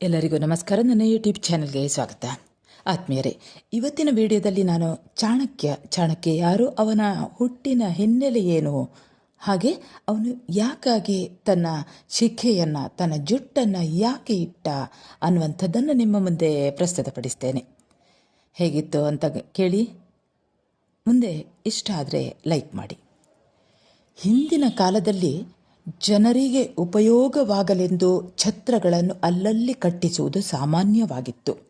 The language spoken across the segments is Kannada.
ಎಲ್ಲರಿಗೂ ನಮಸ್ಕಾರ. ನನ್ನ ಯೂಟ್ಯೂಬ್ ಚಾನಲ್ಗೆ ಸ್ವಾಗತ. ಆತ್ಮೀಯರೇ, ಇವತ್ತಿನ ವಿಡಿಯೋದಲ್ಲಿ ನಾನು ಚಾಣಕ್ಯ ಚಾಣಕ್ಯ ಯಾರು, ಅವನ ಹುಟ್ಟಿನ ಹಿನ್ನೆಲೆ ಏನು, ಹಾಗೆ ಅವನು ಯಾಕಾಗಿ ತನ್ನ ಶಿಖೆಯನ್ನು, ತನ್ನ ಜುಟ್ಟನ್ನು ಯಾಕೆ ಇಟ್ಟ ಅನ್ನುವಂಥದ್ದನ್ನು ನಿಮ್ಮ ಮುಂದೆ ಪ್ರಸ್ತುತಪಡಿಸ್ತೇನೆ. ಹೇಗಿತ್ತು ಅಂತ ಕೇಳಿ, ಮುಂದೆ ಇಷ್ಟ ಆದರೆ ಲೈಕ್ ಮಾಡಿ. ಹಿಂದಿನ ಕಾಲದಲ್ಲಿ ಜನರಿಗೆ ಉಪಯೋಗವಾಗಲೆಂದು ಛತ್ರಗಳನ್ನು ಅಲ್ಲಲ್ಲಿ ಕಟ್ಟಿಸುವುದು ಸಾಮಾನ್ಯವಾಗಿತ್ತು.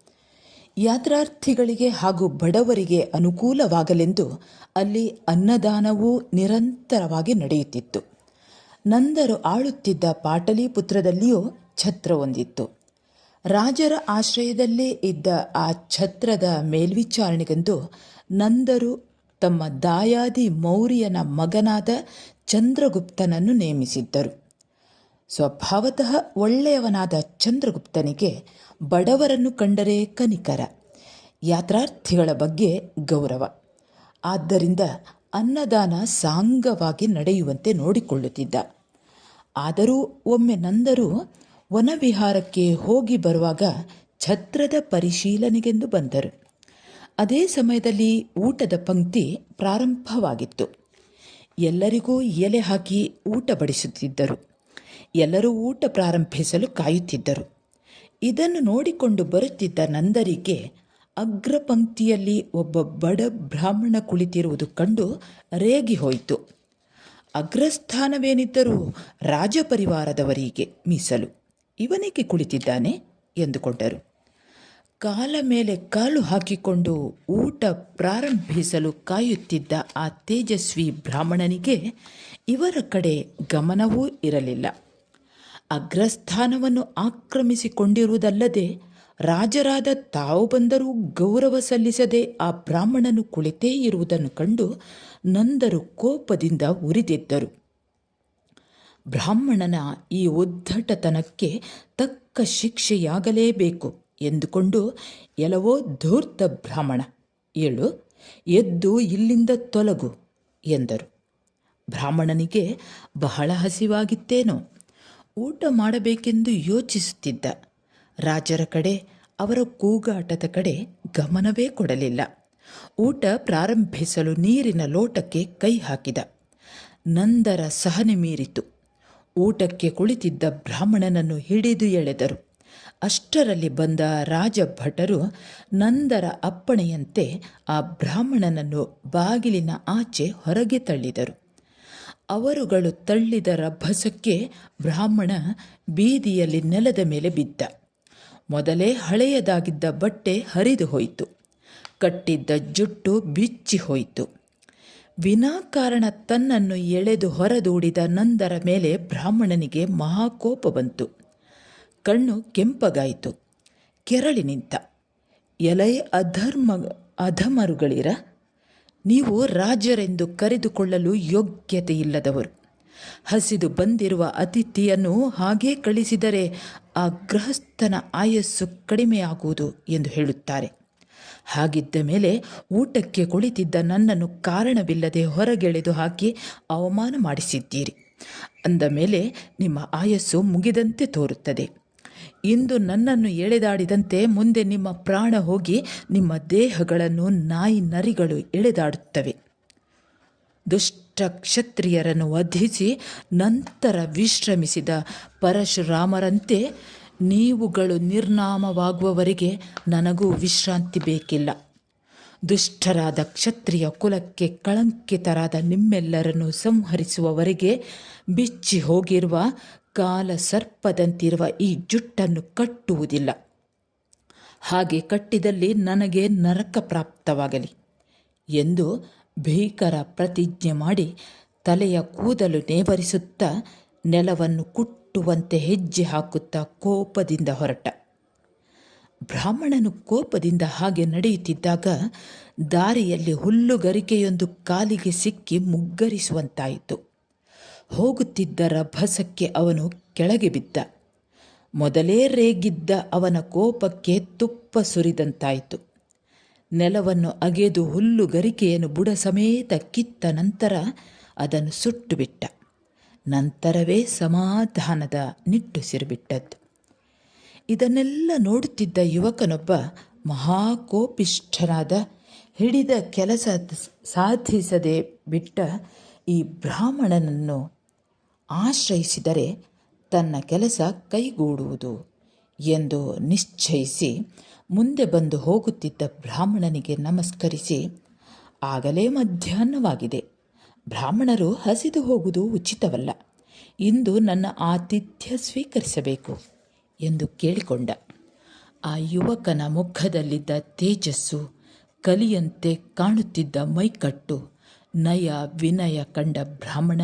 ಯಾತ್ರಾರ್ಥಿಗಳಿಗೆ ಹಾಗೂ ಬಡವರಿಗೆ ಅನುಕೂಲವಾಗಲೆಂದು ಅಲ್ಲಿ ಅನ್ನದಾನವೂ ನಿರಂತರವಾಗಿ ನಡೆಯುತ್ತಿತ್ತು. ನಂದರು ಆಳುತ್ತಿದ್ದ ಪಾಟಲಿಪುತ್ರದಲ್ಲಿಯೂ ಛತ್ರ ಹೊಂದಿತ್ತು ರಾಜರ ಆಶ್ರಯದಲ್ಲೇ ಇದ್ದ ಆ ಛತ್ರದ ಮೇಲ್ವಿಚಾರಣೆಗೆಂದು ನಂದರು ತಮ್ಮ ದಾಯಾದಿ ಮೌರ್ಯನ ಮಗನಾದ ಚಂದ್ರಗುಪ್ತನನ್ನು ನೇಮಿಸಿದ್ದರು. ಸ್ವಭಾವತಃ ಒಳ್ಳೆಯವನಾದ ಚಂದ್ರಗುಪ್ತನಿಗೆ ಬಡವರನ್ನು ಕಂಡರೆ ಕನಿಕರ, ಯಾತ್ರಾರ್ಥಿಗಳ ಬಗ್ಗೆ ಗೌರವ. ಆದ್ದರಿಂದ ಅನ್ನದಾನ ಸಾಂಗವಾಗಿ ನಡೆಯುವಂತೆ ನೋಡಿಕೊಳ್ಳುತ್ತಿದ್ದ. ಆದರೂ ಒಮ್ಮೆ ನಂದರು ವನವಿಹಾರಕ್ಕೆ ಹೋಗಿ ಬರುವಾಗ ಛತ್ರದ ಪರಿಶೀಲನೆಗೆಂದು ಬಂದರು. ಅದೇ ಸಮಯದಲ್ಲಿ ಊಟದ ಪಂಕ್ತಿ ಪ್ರಾರಂಭವಾಗಿತ್ತು. ಎಲ್ಲರಿಗೂ ಎಲೆ ಹಾಕಿ ಊಟ ಬಡಿಸುತ್ತಿದ್ದರು. ಎಲ್ಲರೂ ಊಟ ಪ್ರಾರಂಭಿಸಲು ಕಾಯುತ್ತಿದ್ದರು. ಇದನ್ನು ನೋಡಿಕೊಂಡು ಬರುತ್ತಿದ್ದ ನಂದರಿಗೆ ಅಗ್ರ ಪಂಕ್ತಿಯಲ್ಲಿ ಒಬ್ಬ ಬಡ ಬ್ರಾಹ್ಮಣ ಕುಳಿತಿರುವುದು ಕಂಡು ರೇಗಿ ಹೋಯಿತು. ಅಗ್ರಸ್ಥಾನವೇನಿದ್ದರೂ ರಾಜಪರಿವಾರದವರಿಗೆ ಮೀಸಲು ಇವನೇಕೆ ಕುಳಿತಿದ್ದಾನೆ ಎಂದುಕೊಂಡರು. ಕಾಲ ಮೇಲೆ ಕಾಲು ಹಾಕಿಕೊಂಡು ಊಟ ಪ್ರಾರಂಭಿಸಲು ಕಾಯುತ್ತಿದ್ದ ಆ ತೇಜಸ್ವಿ ಬ್ರಾಹ್ಮಣನಿಗೆ ಇವರ ಕಡೆ ಗಮನವೂ ಇರಲಿಲ್ಲ. ಅಗ್ರಸ್ಥಾನವನ್ನು ಆಕ್ರಮಿಸಿಕೊಂಡಿರುವುದಲ್ಲದೆ ರಾಜರಾದ ತಾವು ಬಂದರೂ ಗೌರವ ಸಲ್ಲಿಸದೆ ಆ ಬ್ರಾಹ್ಮಣನು ಕುಳಿತೇ ಇರುವುದನ್ನು ಕಂಡು ನಂದರು ಕೋಪದಿಂದ ಉರಿದಿದ್ದರು. ಬ್ರಾಹ್ಮಣನ ಈ ಉದ್ದಟತನಕ್ಕೆ ತಕ್ಕ ಶಿಕ್ಷೆಯಾಗಲೇಬೇಕು. ಎಂದುಕೊಂಡು ಎಲವೋ ಧೂರ್ತ ಬ್ರಾಹ್ಮಣ. ಏಳು, ಎದ್ದು ಇಲ್ಲಿಂದ ತೊಲಗು ಎಂದರು. ಬ್ರಾಹ್ಮಣನಿಗೆ ಬಹಳ ಹಸಿವಾಗಿತ್ತೇನೋ? ಊಟ ಮಾಡಬೇಕೆಂದು ಯೋಚಿಸುತ್ತಿದ್ದ. ರಾಜರ ಕಡೆ, ಅವರ ಕೂಗಾಟದ ಕಡೆ ಗಮನವೇ ಕೊಡಲಿಲ್ಲ. ಊಟ ಪ್ರಾರಂಭಿಸಲು ನೀರಿನ ಲೋಟಕ್ಕೆ ಕೈ ಹಾಕಿದ. ನಂದರ ಸಹನೆ ಮೀರಿತು. ಊಟಕ್ಕೆ ಕುಳಿತಿದ್ದ ಬ್ರಾಹ್ಮಣನನ್ನು ಹಿಡಿದು ಎಳೆದರು. ಅಷ್ಟರಲ್ಲಿ ಬಂದ ರಾಜಭಟರು ನಂದರ ಅಪ್ಪಣೆಯಂತೆ ಆ ಬ್ರಾಹ್ಮಣನನ್ನು ಬಾಗಿಲಿನ ಆಚೆ ಹೊರಗೆ ತಳ್ಳಿದರು. ಅವರುಗಳು ತಳ್ಳಿದ ರಭಸಕ್ಕೆ ಬ್ರಾಹ್ಮಣ ಬೀದಿಯಲ್ಲಿ ನೆಲದ ಮೇಲೆ ಬಿದ್ದ. ಮೊದಲೇ ಹಳೆಯದಾಗಿದ್ದ ಬಟ್ಟೆ ಹರಿದು ಹೋಯಿತು. ಕಟ್ಟಿದ್ದ ಜುಟ್ಟು ಬಿಚ್ಚಿ ಹೋಯಿತು. ವಿನಾಕಾರಣ ತನ್ನನ್ನು ಎಳೆದು ಹೊರದೂಡಿದ ನಂದರ ಮೇಲೆ ಬ್ರಾಹ್ಮಣನಿಗೆ ಮಹಾಕೋಪ ಬಂತು. ಕಣ್ಣು ಕೆಂಪಗಾಯಿತು. ಕೆರಳಿ ನಿಂತ. ಎಲೈ ಅಧರ್ಮ, ಅಧಮರುಗಳಿರ, ನೀವು ರಾಜರೆಂದು ಕರೆದುಕೊಳ್ಳಲು ಯೋಗ್ಯತೆ ಇಲ್ಲದವರು ಹಸಿದು ಬಂದಿರುವ ಅತಿಥಿಯನ್ನು ಹಾಗೇ ಕಳಿಸಿದರೆ ಆ ಗೃಹಸ್ಥನ ಆಯಸ್ಸು ಕಡಿಮೆಯಾಗುವುದು ಎಂದು ಹೇಳುತ್ತಾರೆ. ಹಾಗಿದ್ದ ಮೇಲೆ ಊಟಕ್ಕೆ ಕುಳಿತಿದ್ದ ನನ್ನನ್ನು ಕಾರಣವಿಲ್ಲದೆ ಹೊರಗೆಳೆದು ಹಾಕಿ ಅವಮಾನ ಮಾಡಿಸಿದ್ದೀರಿ. ಅಂದ ಮೇಲೆ ನಿಮ್ಮ ಆಯಸ್ಸು ಮುಗಿದಂತೆ ತೋರುತ್ತದೆ. ಇಂದು ನನ್ನನ್ನು ಎಳೆದಾಡಿದಂತೆ ಮುಂದೆ ನಿಮ್ಮ ಪ್ರಾಣ ಹೋಗಿ ನಿಮ್ಮ ದೇಹಗಳನ್ನು ನಾಯಿ ನರಿಗಳು ಎಳೆದಾಡುತ್ತವೆ. ದುಷ್ಟ ಕ್ಷತ್ರಿಯರನ್ನು ವಧಿಸಿ ನಂತರ ವಿಶ್ರಮಿಸಿದ ಪರಶುರಾಮರಂತೆ ನೀವುಗಳು ನಿರ್ನಾಮವಾಗುವವರೆಗೆ ನನಗೂ ವಿಶ್ರಾಂತಿ ಬೇಕಿಲ್ಲ. ದುಷ್ಟರಾದ ಕ್ಷತ್ರಿಯ ಕುಲಕ್ಕೆ ಕಳಂಕಿತರಾದ ನಿಮ್ಮೆಲ್ಲರನ್ನು ಸಂಹರಿಸುವವರೆಗೆ ಬಿಚ್ಚಿ ಹೋಗಿರುವ ಕಾಲ ಸರ್ಪದಂತಿರುವ ಈ ಜುಟ್ಟನ್ನು ಕಟ್ಟುವುದಿಲ್ಲ. ಹಾಗೆ ಕಟ್ಟಿದಲ್ಲಿ ನನಗೆ ನರಕ ಪ್ರಾಪ್ತವಾಗಲಿ ಎಂದು ಭೀಕರ ಪ್ರತಿಜ್ಞೆ ಮಾಡಿ ತಲೆಯ ಕೂದಲು ನೇವರಿಸುತ್ತಾ ನೆಲವನ್ನು ಕುಟ್ಟುವಂತೆ ಹೆಜ್ಜೆ ಹಾಕುತ್ತಾ ಕೋಪದಿಂದ ಹೊರಟ. ಬ್ರಾಹ್ಮಣನು ಕೋಪದಿಂದ ಹಾಗೆ ನಡೆಯುತ್ತಿದ್ದಾಗ ದಾರಿಯಲ್ಲಿ ಹುಲ್ಲುಗರಿಕೆಯೊಂದು ಕಾಲಿಗೆ ಸಿಕ್ಕಿ ಮುಗ್ಗರಿಸುವಂತಾಯಿತು. ಹೋಗುತ್ತಿದ್ದ ರಭಸಕ್ಕೆ ಅವನು ಕೆಳಗೆ ಬಿದ್ದ. ಮೊದಲೇ ರೇಗಿದ್ದ ಅವನ ಕೋಪಕ್ಕೆ ತುಪ್ಪ ಸುರಿದಂತಾಯಿತು. ನೆಲವನ್ನು ಅಗೆದು ಹುಲ್ಲು ಗರಿಕೆಯನ್ನು ಬುಡ ಸಮೇತ ಕಿತ್ತ ನಂತರ ಅದನ್ನು ಸುಟ್ಟು ಬಿಟ್ಟ ನಂತರವೇ ಸಮಾಧಾನದ ನಿಟ್ಟುಸಿರು ಬಿಟ್ಟದ್ದು ಇದನ್ನೆಲ್ಲ ನೋಡುತ್ತಿದ್ದ ಯುವಕನೊಬ್ಬ ಮಹಾಕೋಪಿಷ್ಠನಾದ ಹಿಡಿದ ಕೆಲಸ ಸಾಧಿಸದೆ ಬಿಟ್ಟ ಈ ಬ್ರಾಹ್ಮಣನನ್ನು ಆಶ್ರಯಿಸಿದರೆ ತನ್ನ ಕೆಲಸ ಕೈಗೂಡುವುದು ಎಂದು ನಿಶ್ಚಯಿಸಿ ಮುಂದೆ ಬಂದು ಹೋಗುತ್ತಿದ್ದ ಬ್ರಾಹ್ಮಣನಿಗೆ ನಮಸ್ಕರಿಸಿ, ಆಗಲೇ ಮಧ್ಯಾಹ್ನವಾಗಿದೆ. ಬ್ರಾಹ್ಮಣರು ಹಸಿದು ಹೋಗುವುದು ಉಚಿತವಲ್ಲ. ಇಂದು ನನ್ನ ಆತಿಥ್ಯ ಸ್ವೀಕರಿಸಬೇಕು ಎಂದು ಕೇಳಿಕೊಂಡ. ಆ ಯುವಕನ ಮುಖದಲ್ಲಿದ್ದ ತೇಜಸ್ಸು ಕಲಿಯಂತೆ ಕಾಣುತ್ತಿದ್ದ ಮೈಕಟ್ಟು ನಯ ವಿನಯ ಕಂಡ ಬ್ರಾಹ್ಮಣ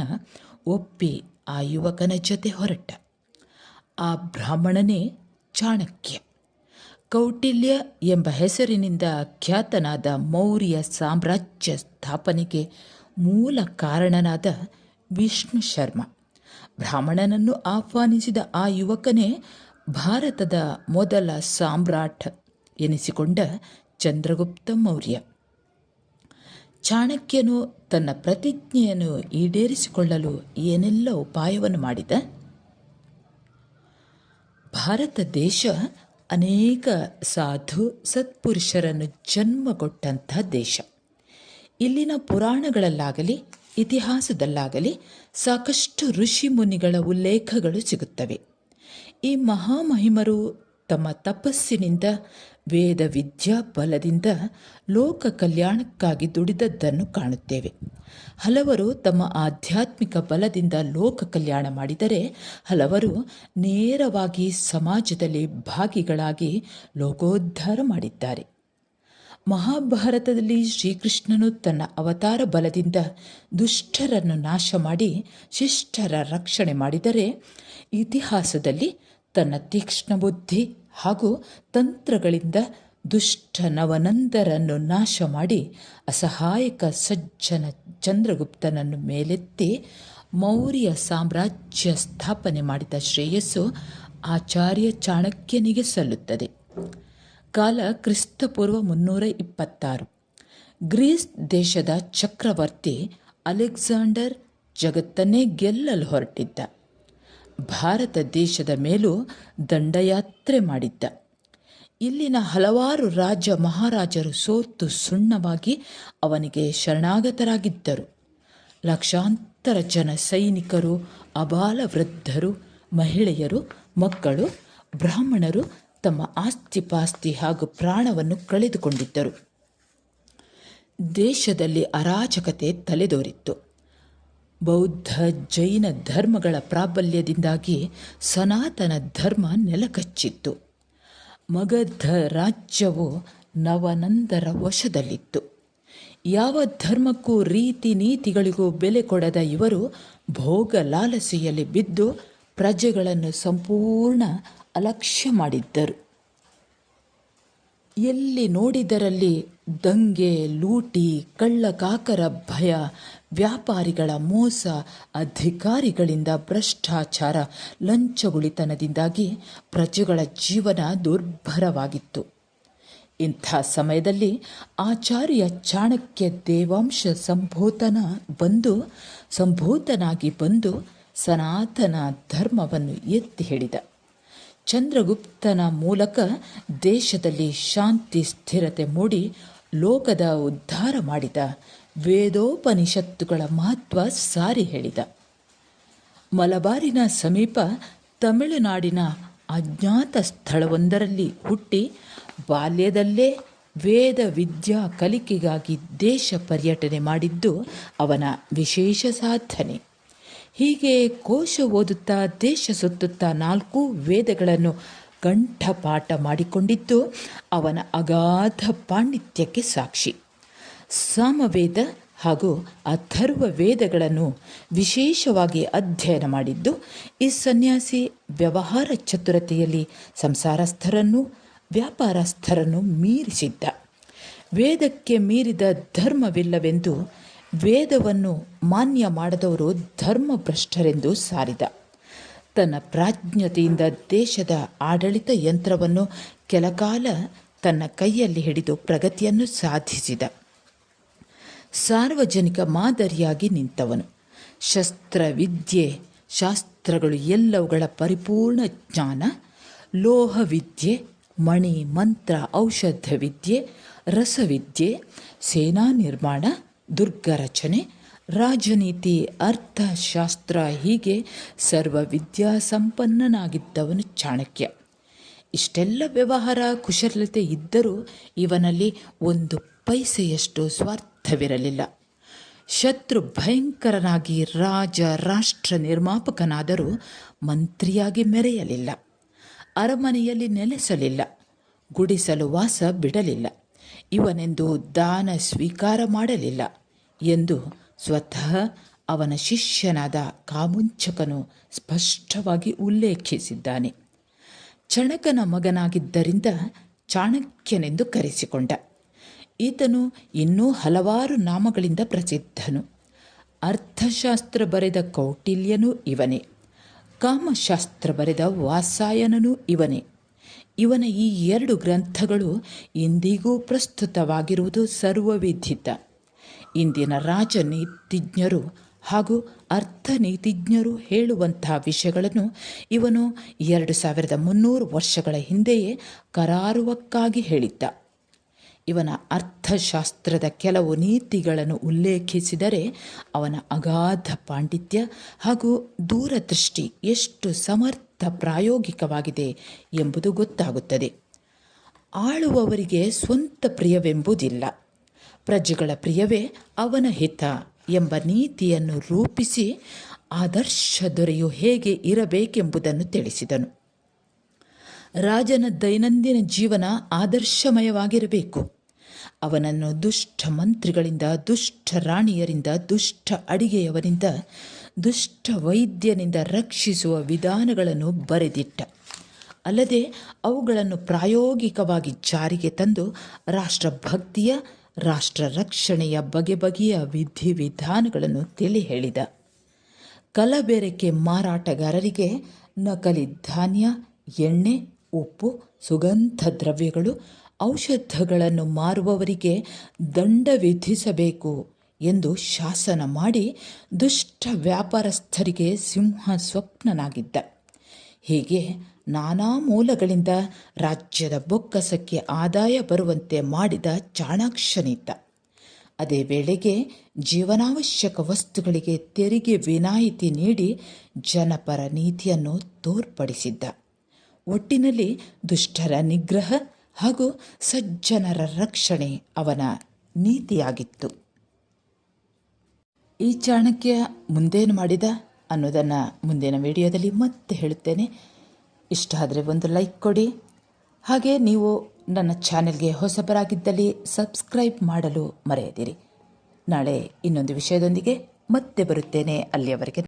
ಒಪ್ಪಿ ಆ ಯುವಕನ ಜೊತೆ ಹೊರಟ. ಆ ಬ್ರಾಹ್ಮಣನೇ ಚಾಣಕ್ಯ. ಕೌಟಿಲ್ಯ ಎಂಬ ಹೆಸರಿನಿಂದ ಖ್ಯಾತನಾದ ಮೌರ್ಯ ಸಾಮ್ರಾಜ್ಯ ಸ್ಥಾಪನೆಗೆ ಮೂಲ ಕಾರಣನಾದ ವಿಷ್ಣು ಶರ್ಮ. ಬ್ರಾಹ್ಮಣನನ್ನು ಆಹ್ವಾನಿಸಿದ ಆ ಯುವಕನೇ ಭಾರತದ ಮೊದಲ ಸಾಮ್ರಾಟ್ ಎನಿಸಿಕೊಂಡ ಚಂದ್ರಗುಪ್ತ ಮೌರ್ಯ. ಚಾಣಕ್ಯನು ತನ್ನ ಪ್ರತಿಜ್ಞೆಯನ್ನು ಈಡೇರಿಸಿಕೊಳ್ಳಲು ಏನೆಲ್ಲ ಉಪಾಯವನ್ನು ಮಾಡಿದ? ಭಾರತ ದೇಶ ಅನೇಕ ಸಾಧು ಸತ್ಪುರುಷರನ್ನು ಜನ್ಮಗೊಟ್ಟಂಥ ದೇಶ. ಇಲ್ಲಿನ ಪುರಾಣಗಳಲ್ಲಾಗಲಿ, ಇತಿಹಾಸದಲ್ಲಾಗಲಿ ಸಾಕಷ್ಟು ಋಷಿ ಮುನಿಗಳ ಉಲ್ಲೇಖಗಳು ಸಿಗುತ್ತವೆ. ಈ ಮಹಾಮಹಿಮರು ತಮ್ಮ ತಪಸ್ಸಿನಿಂದ ವೇದ ವಿದ್ಯಾ ಬಲದಿಂದ ಲೋಕ ಕಲ್ಯಾಣಕ್ಕಾಗಿ ದುಡಿದದ್ದನ್ನು ಕಾಣುತ್ತೇವೆ. ಹಲವರು ತಮ್ಮ ಆಧ್ಯಾತ್ಮಿಕ ಬಲದಿಂದ ಲೋಕ ಕಲ್ಯಾಣ ಮಾಡಿದರೆ ಹಲವರು ನೇರವಾಗಿ ಸಮಾಜದಲ್ಲಿ ಭಾಗಿಗಳಾಗಿ ಲೋಕೋದ್ಧಾರ ಮಾಡಿದ್ದಾರೆ. ಮಹಾಭಾರತದಲ್ಲಿ ಶ್ರೀಕೃಷ್ಣನು ತನ್ನ ಅವತಾರ ಬಲದಿಂದ ದುಷ್ಟರನ್ನು ನಾಶ ಮಾಡಿ ಶಿಷ್ಟರ ರಕ್ಷಣೆ ಮಾಡಿದರೆ ಇತಿಹಾಸದಲ್ಲಿ ತನ್ನ ತೀಕ್ಷ್ಣ ಬುದ್ಧಿ ಹಾಗೂ ತಂತ್ರಗಳಿಂದ ದುಷ್ಟ ನವನಂದರನ್ನು ನಾಶ ಮಾಡಿ ಅಸಹಾಯಕ ಸಜ್ಜನ ಚಂದ್ರಗುಪ್ತನನ್ನು ಮೇಲೆತ್ತಿ ಮೌರ್ಯ ಸಾಮ್ರಾಜ್ಯ ಸ್ಥಾಪನೆ ಮಾಡಿದ ಶ್ರೇಯಸ್ಸು ಆಚಾರ್ಯ ಚಾಣಕ್ಯನಿಗೆ ಸಲ್ಲುತ್ತದೆ. ಕಾಲ ಕ್ರಿಸ್ತಪೂರ್ವ ಮುನ್ನೂರ ಇಪ್ಪತ್ತಾರು. ಗ್ರೀಸ್ ದೇಶದ ಚಕ್ರವರ್ತಿ ಅಲೆಕ್ಸಾಂಡರ್ ಜಗತ್ತನ್ನೇ ಗೆಲ್ಲಲು ಹೊರಟಿದ್ದ. ಭಾರತ ದೇಶದ ಮೇಲೂ ದಂಡಯಾತ್ರೆ ಮಾಡಿದ್ದ. ಇಲ್ಲಿನ ಹಲವಾರು ರಾಜ ಮಹಾರಾಜರು ಸೋತು ಸುಣ್ಣವಾಗಿ ಅವನಿಗೆ ಶರಣಾಗತರಾಗಿದ್ದರು. ಲಕ್ಷಾಂತರ ಜನ ಸೈನಿಕರು, ಅಬಾಲ ವೃದ್ಧರು, ಮಹಿಳೆಯರು, ಮಕ್ಕಳು, ಬ್ರಾಹ್ಮಣರು ತಮ್ಮ ಆಸ್ತಿಪಾಸ್ತಿ ಹಾಗೂ ಪ್ರಾಣವನ್ನು ಕಳೆದುಕೊಂಡಿದ್ದರು. ದೇಶದಲ್ಲಿ ಅರಾಜಕತೆ ತಲೆದೋರಿತ್ತು. ಬೌದ್ಧ ಜೈನ ಧರ್ಮಗಳ ಪ್ರಾಬಲ್ಯದಿಂದಾಗಿ ಸನಾತನ ಧರ್ಮ ನೆಲಕಚ್ಚಿತ್ತು. ಮಗಧ ರಾಜ್ಯವು ನವನಂದರ ವಶದಲ್ಲಿತ್ತು. ಯಾವ ಧರ್ಮಕ್ಕೂ ರೀತಿ ನೀತಿಗಳಿಗೂ ಬೆಲೆ ಕೊಡದ ಇವರು ಭೋಗ ಲಾಲಸೆಯಲ್ಲಿ ಬಿದ್ದು ಪ್ರಜೆಗಳನ್ನು ಸಂಪೂರ್ಣ ಅಲಕ್ಷ್ಯ ಮಾಡಿದ್ದರು. ಎಲ್ಲಿ ನೋಡಿದರಲ್ಲಿ ದಂಗೆ, ಲೂಟಿ, ಕಳ್ಳಕಾಕರ ಭಯ ವ್ಯಾಪಾರಿಗಳ ಮೋಸ ಅಧಿಕಾರಿಗಳಿಂದ ಭ್ರಷ್ಟಾಚಾರ ಲಂಚಗುಳಿತನದಿಂದಾಗಿ ಪ್ರಜೆಗಳ ಜೀವನ ದುರ್ಭರವಾಗಿತ್ತು. ಇಂಥ ಸಮಯದಲ್ಲಿ ಆಚಾರ್ಯ ಚಾಣಕ್ಯ ದೇವಾಂಶ ಸಂಭೂತನ ಬಂದು, ಸಂಭೂತನಾಗಿ ಬಂದು ಸನಾತನ ಧರ್ಮವನ್ನು ಎತ್ತಿ ಹಿಡಿದ ಚಂದ್ರಗುಪ್ತನ ಮೂಲಕ ದೇಶದಲ್ಲಿ ಶಾಂತಿ ಸ್ಥಿರತೆ ಮೂಡಿ ಲೋಕದ ಉದ್ಧಾರ ಮಾಡಿದ ವೇದೋಪನಿಷತ್ತುಗಳ ಮಹತ್ವ ಸಾರಿ ಹೇಳಿದ. ಮಲಬಾರಿನ ಸಮೀಪ ತಮಿಳುನಾಡಿನ ಅಜ್ಞಾತ ಸ್ಥಳವೊಂದರಲ್ಲಿ ಹುಟ್ಟಿ ಬಾಲ್ಯದಲ್ಲೇ ವೇದ ವಿದ್ಯಾ ಕಲಿಕೆಗಾಗಿ ದೇಶ ಪರ್ಯಟನೆ ಮಾಡಿದ್ದು ಅವನ ವಿಶೇಷ ಸಾಧನೆ. ಹೀಗೆ ಕೋಶ ಓದುತ್ತಾ ದೇಶ ಸುತ್ತುತ್ತಾ ನಾಲ್ಕು ವೇದಗಳನ್ನು ಕಂಠಪಾಠ ಮಾಡಿಕೊಂಡಿದ್ದು ಅವನ ಅಗಾಧ ಪಾಂಡಿತ್ಯಕ್ಕೆ ಸಾಕ್ಷಿ. ಸಾಮವೇದ ಹಾಗೂ ಅಥರ್ವ ವೇದಗಳನ್ನು ವಿಶೇಷವಾಗಿ ಅಧ್ಯಯನ ಮಾಡಿದ್ದು, ಈ ಸನ್ಯಾಸಿ ವ್ಯವಹಾರ ಚತುರತೆಯಲ್ಲಿ ಸಂಸಾರಸ್ಥರನ್ನು, ವ್ಯಾಪಾರಸ್ಥರನ್ನು ಮೀರಿಸಿದ್ದ. ವೇದಕ್ಕೆ ಮೀರಿದ ಧರ್ಮವಿಲ್ಲವೆಂದು ವೇದವನ್ನು ಮಾನ್ಯ ಮಾಡದವರು ಧರ್ಮಭ್ರಷ್ಟರೆಂದು ಸಾರಿದ. ತನ್ನ ಪ್ರಾಜ್ಞತೆಯಿಂದ ದೇಶದ ಆಡಳಿತ ಯಂತ್ರವನ್ನು ಕೆಲಕಾಲ ತನ್ನ ಕೈಯಲ್ಲಿ ಹಿಡಿದು ಪ್ರಗತಿಯನ್ನು ಸಾಧಿಸಿದ. ಸಾರ್ವಜನಿಕ ಮಾದರಿಯಾಗಿ ನಿಂತವನು. ಶಸ್ತ್ರವಿದ್ಯೆ, ಶಾಸ್ತ್ರಗಳು ಎಲ್ಲವುಗಳ ಪರಿಪೂರ್ಣ ಜ್ಞಾನ, ಲೋಹವಿದ್ಯೆ, ಮಣಿ, ಮಂತ್ರ ಔಷಧ ವಿದ್ಯೆ ರಸವಿದ್ಯೆ, ಸೇನಾ ನಿರ್ಮಾಣ ದುರ್ಗ ರಚನೆ ರಾಜನೀತಿ, ಅರ್ಥಶಾಸ್ತ್ರ ಹೀಗೆ ಸರ್ವ ವಿದ್ಯಾಸಂಪನ್ನನಾಗಿದ್ದವನು ಚಾಣಕ್ಯ. ಇಷ್ಟೆಲ್ಲ ವ್ಯವಹಾರ ಕುಶಲತೆ ಇದ್ದರೂ ಇವನಲ್ಲಿ ಒಂದು ಪೈಸೆಯಷ್ಟು ಸ್ವಾರ್ಥವಿರಲಿಲ್ಲ. ಶತ್ರು ಭಯಂಕರನಾಗಿ ರಾಜ, ರಾಷ್ಟ್ರ ನಿರ್ಮಾಪಕನಾದರೂ ಮಂತ್ರಿಯಾಗಿ ಮೆರೆಯಲಿಲ್ಲ. ಅರಮನೆಯಲ್ಲಿ ನೆಲೆಸಲಿಲ್ಲ. ಗುಡಿಸಲು ವಾಸ ಬಿಡಲಿಲ್ಲ. ಇವನೆಂದು ದಾನ ಸ್ವೀಕಾರ ಮಾಡಲಿಲ್ಲ ಎಂದು ಸ್ವತಃ ಅವನ ಶಿಷ್ಯನಾದ ಕಾಮುಂಚಕನು ಸ್ಪಷ್ಟವಾಗಿ ಉಲ್ಲೇಖಿಸಿದ್ದಾನೆ. ಚಣಕನ ಮಗನಾಗಿದ್ದರಿಂದ ಚಾಣಕ್ಯನೆಂದು ಕರೆಸಿಕೊಂಡ. ಈತನು ಇನ್ನೂ ಹಲವಾರು ನಾಮಗಳಿಂದ ಪ್ರಸಿದ್ಧನು. ಅರ್ಥಶಾಸ್ತ್ರ ಬರೆದ ಕೌಟಿಲ್ಯನೂ ಇವನೇ. ಕಾಮಶಾಸ್ತ್ರ ಬರೆದ ವಾಸಾಯನನೂ ಇವನೇ. ಇವನ ಈ ಎರಡು ಗ್ರಂಥಗಳು ಇಂದಿಗೂ ಪ್ರಸ್ತುತವಾಗಿರುವುದು ಸರ್ವವಿಧಿತ. ಇಂದಿನ ರಾಜನೀತಿಜ್ಞರು ಹಾಗೂ ಅರ್ಥನೀತಿಜ್ಞರು ಹೇಳುವಂತಹ ವಿಷಯಗಳನ್ನು ಇವನು ಎರಡು ಸಾವಿರದ ಮುನ್ನೂರು ವರ್ಷಗಳ ಹಿಂದೆಯೇ ಕರಾರುವಕ್ಕಾಗಿ ಹೇಳಿದ್ದ. ಇವನ ಅರ್ಥಶಾಸ್ತ್ರದ ಕೆಲವು ನೀತಿಗಳನ್ನು ಉಲ್ಲೇಖಿಸಿದರೆ ಅವನ ಅಗಾಧ ಪಾಂಡಿತ್ಯ ಹಾಗೂ ದೂರದೃಷ್ಟಿ ಎಷ್ಟು ಸಮರ್ಥ ಪ್ರಾಯೋಗಿಕವಾಗಿದೆ ಎಂಬುದು ಗೊತ್ತಾಗುತ್ತದೆ. ಆಳುವವರಿಗೆ ಸ್ವಂತ ಪ್ರಿಯವೆಂಬುದಿಲ್ಲ. ಪ್ರಜೆಗಳ ಪ್ರಿಯವೇ ಅವನ ಹಿತ. ಎಂಬ ನೀತಿಯನ್ನು ರೂಪಿಸಿ ಆದರ್ಶ ದೊರೆಯು ಹೇಗೆ ಇರಬೇಕೆಂಬುದನ್ನು ತಿಳಿಸಿದನು. ರಾಜನ ದೈನಂದಿನ ಜೀವನ ಆದರ್ಶಮಯವಾಗಿರಬೇಕು. ಅವನನ್ನು ದುಷ್ಟ ಮಂತ್ರಿಗಳಿಂದ, ದುಷ್ಟ ರಾಣಿಯರಿಂದ, ದುಷ್ಟ ಅಡಿಗೆಯವರಿಂದ, ದುಷ್ಟ ವೈದ್ಯನಿಂದ ರಕ್ಷಿಸುವ ವಿಧಾನಗಳನ್ನು ಬರೆದಿಟ್ಟ. ಅಲ್ಲದೆ ಅವುಗಳನ್ನು ಪ್ರಾಯೋಗಿಕವಾಗಿ ಜಾರಿಗೆ ತಂದು ರಾಷ್ಟ್ರಭಕ್ತಿಯ ರಾಷ್ಟ್ರ ರಕ್ಷಣೆಯ ಬಗೆ ಬಗೆಯ ವಿಧಿವಿಧಾನಗಳನ್ನು ತಿಳಿ ಹೇಳಿದ ಕಲಬೆರಕೆ ಮಾರಾಟಗಾರರಿಗೆ ನಕಲಿ ಧಾನ್ಯ, ಎಣ್ಣೆ, ಉಪ್ಪು, ಸುಗಂಧ ದ್ರವ್ಯಗಳು, ಔಷಧಗಳನ್ನು ಮಾರುವವರಿಗೆ ದಂಡ ವಿಧಿಸಬೇಕು ಎಂದು ಶಾಸನ ಮಾಡಿ ದುಷ್ಟ ವ್ಯಾಪಾರಸ್ಥರಿಗೆ ಸಿಂಹ ಸ್ವಪ್ನನಾಗಿದ್ದ ಹೀಗೆ ನಾನಾ ಮೂಲಗಳಿಂದ ರಾಜ್ಯದ ಬೊಕ್ಕಸಕ್ಕೆ ಆದಾಯ ಬರುವಂತೆ ಮಾಡಿದ ಚಾಣಾಕ್ಷನಿದ್ದ. ಅದೇ ವೇಳೆಗೆ ಜೀವನಾವಶ್ಯಕ ವಸ್ತುಗಳಿಗೆ ತೆರಿಗೆ ವಿನಾಯಿತಿ ನೀಡಿ ಜನಪರ ನೀತಿಯನ್ನು ತೋರ್ಪಡಿಸಿದ್ದ. ಒಟ್ಟಿನಲ್ಲಿ ದುಷ್ಟರ ನಿಗ್ರಹ ಹಾಗೂ ಸಜ್ಜನರ ರಕ್ಷಣೆ ಅವನ ನೀತಿಯಾಗಿತ್ತು. ಈ ಚಾಣಕ್ಯ ಮುಂದೇನು ಮಾಡಿದ? ಅನ್ನೋದನ್ನು ಮುಂದಿನ ವಿಡಿಯೋದಲ್ಲಿ ಮತ್ತೆ ಹೇಳುತ್ತೇನೆ. ಇಷ್ಟ ಆದರೆ ಒಂದು ಲೈಕ್ ಕೊಡಿ. ಹಾಗೆ ನೀವು ನನ್ನ ಚಾನೆಲ್ಗೆ ಹೊಸಬರಾಗಿದ್ದಲ್ಲಿ ಸಬ್ಸ್ಕ್ರೈಬ್ ಮಾಡಲು ಮರೆಯದಿರಿ. ನಾಳೆ ಇನ್ನೊಂದು ವಿಷಯದೊಂದಿಗೆ ಮತ್ತೆ ಬರುತ್ತೇನೆ. ಅಲ್ಲಿಯವರೆಗೆ